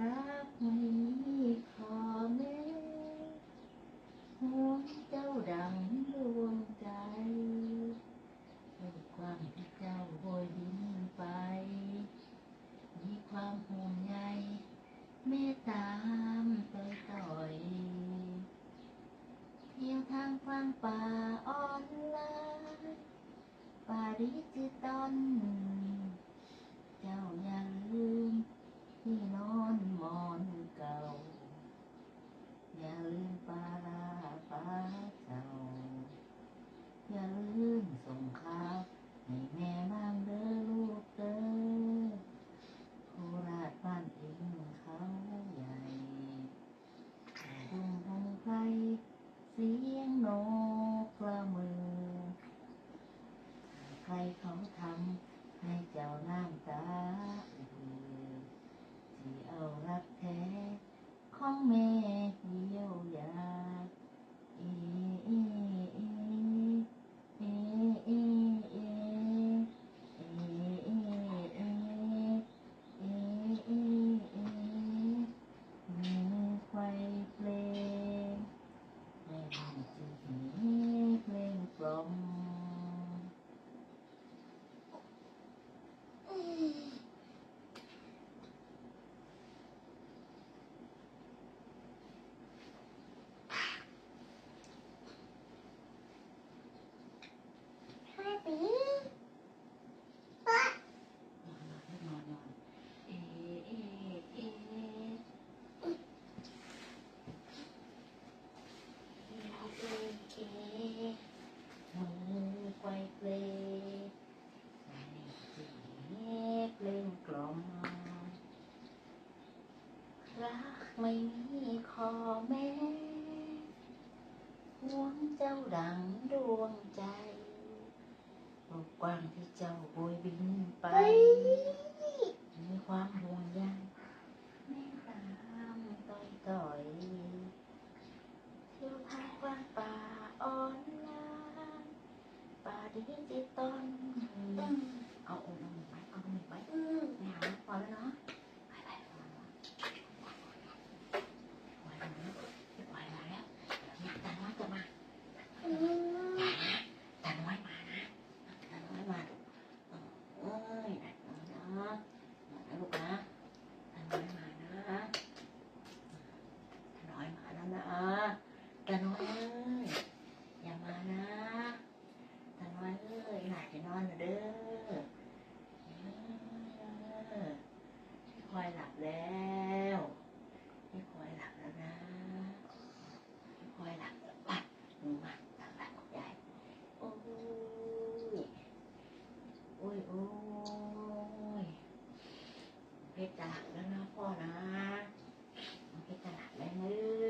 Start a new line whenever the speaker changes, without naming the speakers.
รักไม่มีขอแม้ห่วงเจ้าดังดวงใจให้ความที่เจ้าโบยบินไป มีความห่วงใยเมตตามไปต่อยเที่ยวทางฟังป่าออนไลน์ปาริจิตอน ลืมปลาร้าปลาเจ้า อย่าลืมส่งข่าวให้แม่บ้างเด้อลูกเด้อโคราชบ้านเองเขาใหญ่ดุงพงไพรเสียงนกกระมือ ใครเขาทำให้เจ้าน้ำตาอือที่เอารักแท้ Thank you. รักไม่มีขอแม้ห่วงเจ้าดังดวงใจโลกกว้างที่เจ้าโบยบินไป มีความห่วงใยแม่ตามต่อยต่อยเที่ยวทางกว้างป่าอ่อนลานป่าดิจิตอลเอาเอาเอาไปเอาหนึ่งไป นะเด้อพี่คอยหลับแล้วพี่คอยหลับแล้วนะพี่คอยหลับแป่ะหนูมาทางหลังของยายโอ้ยโอ้ยโอ้ยเพชรจะหลับแล้วนะพ่อนะเพชรจะหลับแล้วเนื้อ